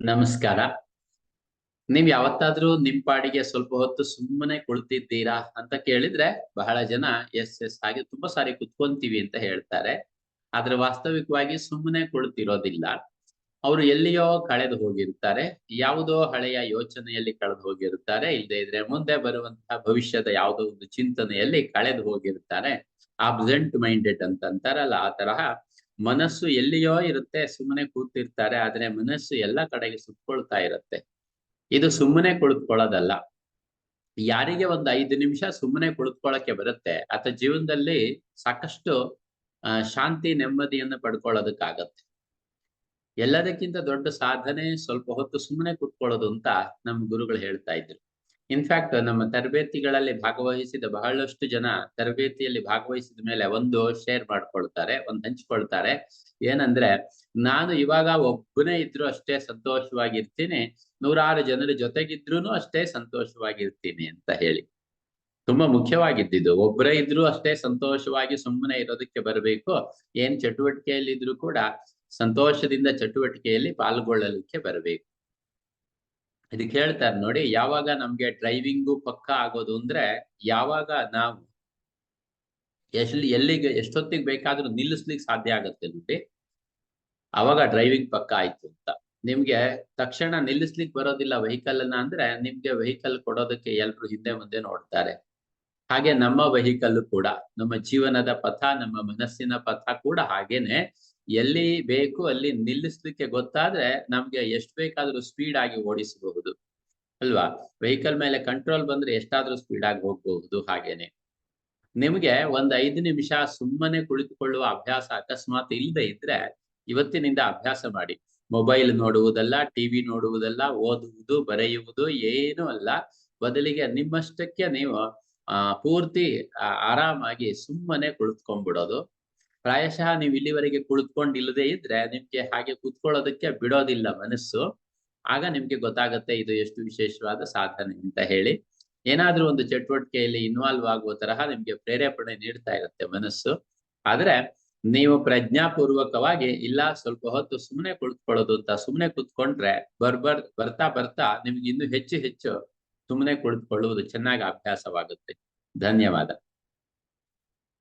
ನಮಸ್ಕಾರ. ನೀವ್ ಯಾವತ್ತಾದ್ರೂ ನಿಮ್ ಪಾಡಿಗೆ ಸ್ವಲ್ಪ ಹೊತ್ತು ಸುಮ್ಮನೆ ಕುಳಿತಿದ್ದೀರಾ ಅಂತ ಕೇಳಿದ್ರೆ ಬಹಳ ಜನ ಎಸ್ ಎಸ್ ಹಾಗೆ ತುಂಬಾ ಸಾರಿ ಕುತ್ಕೊಂತೀವಿ ಅಂತ ಹೇಳ್ತಾರೆ. ಆದ್ರೆ ವಾಸ್ತವಿಕವಾಗಿ ಸುಮ್ಮನೆ ಕುಳಿತಿರೋದಿಲ್ಲ. ಅವರು ಎಲ್ಲಿಯೋ ಕಳೆದು ಹೋಗಿರ್ತಾರೆ. ಯಾವುದೋ ಹಳೆಯ ಯೋಚನೆಯಲ್ಲಿ ಕಳೆದು ಹೋಗಿರ್ತಾರೆ. ಇಲ್ಲದೆ ಇದ್ರೆ ಮುಂದೆ ಬರುವಂತಹ ಭವಿಷ್ಯದ ಯಾವುದೋ ಒಂದು ಚಿಂತನೆಯಲ್ಲಿ ಕಳೆದು ಹೋಗಿರ್ತಾರೆ. ಆಬ್ಸೆಂಟ್ ಮೈಂಡೆಡ್ ಅಂತ ಅಂತಾರಲ್ಲ ಆ ತರಹ ಮನಸ್ಸು ಎಲ್ಲಿಯೋ ಇರುತ್ತೆ, ಸುಮ್ಮನೆ ಕೂತಿರ್ತಾರೆ, ಆದ್ರೆ ಮನಸ್ಸು ಎಲ್ಲ ಕಡೆಗೆ ಸುತ್ಕೊಳ್ತಾ ಇರುತ್ತೆ. ಇದು ಸುಮ್ಮನೆ ಕುಳಿತುಕೊಳ್ಳೋದಲ್ಲ. ಯಾರಿಗೆ ಒಂದು ಐದು ನಿಮಿಷ ಸುಮ್ಮನೆ ಕುಳಿತುಕೊಳ್ಳಕ್ಕೆ ಬರುತ್ತೆ, ಆತ ಜೀವನದಲ್ಲಿ ಸಾಕಷ್ಟು ಶಾಂತಿ, ನೆಮ್ಮದಿಯನ್ನು ಪಡ್ಕೊಳ್ಳೋದಕ್ಕಾಗತ್ತೆ. ಎಲ್ಲದಕ್ಕಿಂತ ದೊಡ್ಡ ಸಾಧನೆ ಸ್ವಲ್ಪ ಹೊತ್ತು ಸುಮ್ಮನೆ ಕೂತ್ಕೊಳ್ಳೋದು ಅಂತ ನಮ್ಮ ಗುರುಗಳು ಹೇಳ್ತಾ ಇದ್ರು. ಇನ್ಫ್ಯಾಕ್ಟ್ ನಮ್ಮ ತರಬೇತಿಗಳಲ್ಲಿ ಭಾಗವಹಿಸಿದ ಬಹಳಷ್ಟು ಜನ ತರಬೇತಿಯಲ್ಲಿ ಭಾಗವಹಿಸಿದ ಮೇಲೆ ಒಂದು ಶೇರ್ ಮಾಡ್ಕೊಳ್ತಾರೆ, ಒಂದು ಹಂಚ್ಕೊಳ್ತಾರೆ. ಏನಂದ್ರೆ, ನಾನು ಇವಾಗ ಒಬ್ಬನೇ ಇದ್ರು ಅಷ್ಟೇ ಸಂತೋಷವಾಗಿರ್ತೀನಿ. ನೂರಾರು ಜನರ ಜೊತೆಗಿದ್ರು ಅಷ್ಟೇ ಸಂತೋಷವಾಗಿರ್ತೀನಿ ಅಂತ ಹೇಳಿ. ತುಂಬಾ ಮುಖ್ಯವಾಗಿದ್ದಿದ್ದು. ಒಬ್ಬರೇ ಇದ್ರು ಅಷ್ಟೇ ಸಂತೋಷವಾಗಿ ಸುಮ್ಮನೆ ಇರೋದಕ್ಕೆ ಬರಬೇಕು. ಏನ್ ಚಟುವಟಿಕೆಯಲ್ಲಿ ಇದ್ರು ಕೂಡ ಸಂತೋಷದಿಂದ ಚಟುವಟಿಕೆಯಲ್ಲಿ ಪಾಲ್ಗೊಳ್ಳಲಿಕ್ಕೆ ಬರಬೇಕು. ಇದಕ್ಕೆ ಹೇಳ್ತಾರೆ ನೋಡಿ, ಯಾವಾಗ ನಮ್ಗೆ ಡ್ರೈವಿಂಗು ಪಕ್ಕ ಆಗೋದು ಅಂದ್ರೆ ಯಾವಾಗ ನಾವು ಎಲ್ಲಿ, ಎಲ್ಲಿಗೆ, ಎಷ್ಟೊತ್ತಿಗೆ ಬೇಕಾದ್ರೂ ನಿಲ್ಲಿಸ್ಲಿಕ್ಕೆ ಸಾಧ್ಯ ಆಗತ್ತೆ ನೋಡಿ ಅವಾಗ ಡ್ರೈವಿಂಗ್ ಪಕ್ಕ ಆಯ್ತು ಅಂತ. ನಿಮ್ಗೆ ತಕ್ಷಣ ನಿಲ್ಲಿಸ್ಲಿಕ್ಕೆ ಬರೋದಿಲ್ಲ ವೆಹಿಕಲ್ ಅನ್ನ ಅಂದ್ರೆ ನಿಮ್ಗೆ ವೆಹಿಕಲ್ ಕೊಡೋದಕ್ಕೆ ಎಲ್ರು ಹಿಂದೆ ಮುಂದೆ ನೋಡ್ತಾರೆ. ಹಾಗೆ ನಮ್ಮ ವೆಹಿಕಲ್ ಕೂಡ, ನಮ್ಮ ಜೀವನದ ಪಥ, ನಮ್ಮ ಮನಸ್ಸಿನ ಪಥ ಕೂಡ ಹಾಗೇನೆ. ಎಲ್ಲಿ ಬೇಕು ಅಲ್ಲಿ ನಿಲ್ಲಿಸ್ಲಿಕ್ಕೆ ಗೊತ್ತಾದ್ರೆ ನಮ್ಗೆ ಎಷ್ಟು ಬೇಕಾದ್ರೂ ಸ್ಪೀಡ್ ಆಗಿ ಓಡಿಸಬಹುದು. ಅಲ್ವಾ? ವೆಹಿಕಲ್ ಮೇಲೆ ಕಂಟ್ರೋಲ್ ಬಂದ್ರೆ ಎಷ್ಟಾದ್ರೂ ಸ್ಪೀಡ್ ಆಗಿ ಹೋಗಬಹುದು ಹಾಗೇನೆ. ನಿಮ್ಗೆ ಒಂದ್ ಐದು ನಿಮಿಷ ಸುಮ್ಮನೆ ಕುಳಿತುಕೊಳ್ಳುವ ಅಭ್ಯಾಸ ಅಕಸ್ಮಾತ್ ಇಲ್ಲದೆ ಇದ್ರೆ ಇವತ್ತಿನಿಂದ ಅಭ್ಯಾಸ ಮಾಡಿ. ಮೊಬೈಲ್ ನೋಡುವುದಲ್ಲ ಟಿವಿ ನೋಡುವುದಲ್ಲ, ಓದುವುದು, ಬರೆಯುವುದು ಏನು ಅಲ್ಲ. ಬದಲಿಗೆ ನಿಮ್ಮಷ್ಟಕ್ಕೆ ನೀವು, ಆ, ಪೂರ್ತಿ ಆರಾಮಾಗಿ ಸುಮ್ಮನೆ ಕುಳಿತುಕೊಂಡ್ಬಿಡೋದು. ಪ್ರಾಯಶಃ ನೀವು ಇಲ್ಲಿವರೆಗೆ ಕುಳಿತುಕೊಂಡಿಲ್ಲದೆ ಇದ್ರೆ ನಿಮ್ಗೆ ಹಾಗೆ ಕುತ್ಕೊಳ್ಳೋದಕ್ಕೆ ಬಿಡೋದಿಲ್ಲ ಮನಸ್ಸು. ಆಗ ನಿಮ್ಗೆ ಗೊತ್ತಾಗುತ್ತೆ ಇದು ಎಷ್ಟು ವಿಶೇಷವಾದ ಸಾಧನೆ ಅಂತ ಹೇಳಿ. ಏನಾದ್ರೂ ಒಂದು ಚಟುವಟಿಕೆಯಲ್ಲಿ ಇನ್ವಾಲ್ವ್ ಆಗುವ ತರಹ ನಿಮ್ಗೆ ಪ್ರೇರೇಪಣೆ ನೀಡ್ತಾ ಇರುತ್ತೆ ಮನಸ್ಸು. ಆದ್ರೆ ನೀವು ಪ್ರಜ್ಞಾಪೂರ್ವಕವಾಗಿ ಇಲ್ಲ, ಸ್ವಲ್ಪ ಹೊತ್ತು ಸುಮ್ಮನೆ ಕುಳಿತುಕೊಳ್ಳೋದು ಅಂತ ಸುಮ್ಮನೆ ಕುತ್ಕೊಂಡ್ರೆ ಬರ್ಬರ್, ಬರ್ತಾ ಬರ್ತಾ ನಿಮ್ಗೆ ಇನ್ನು ಹೆಚ್ಚು ಹೆಚ್ಚು ಸುಮ್ಮನೆ ಕುಳಿತುಕೊಳ್ಳುವುದು ಚೆನ್ನಾಗಿ ಅಭ್ಯಾಸವಾಗುತ್ತೆ. ಧನ್ಯವಾದ.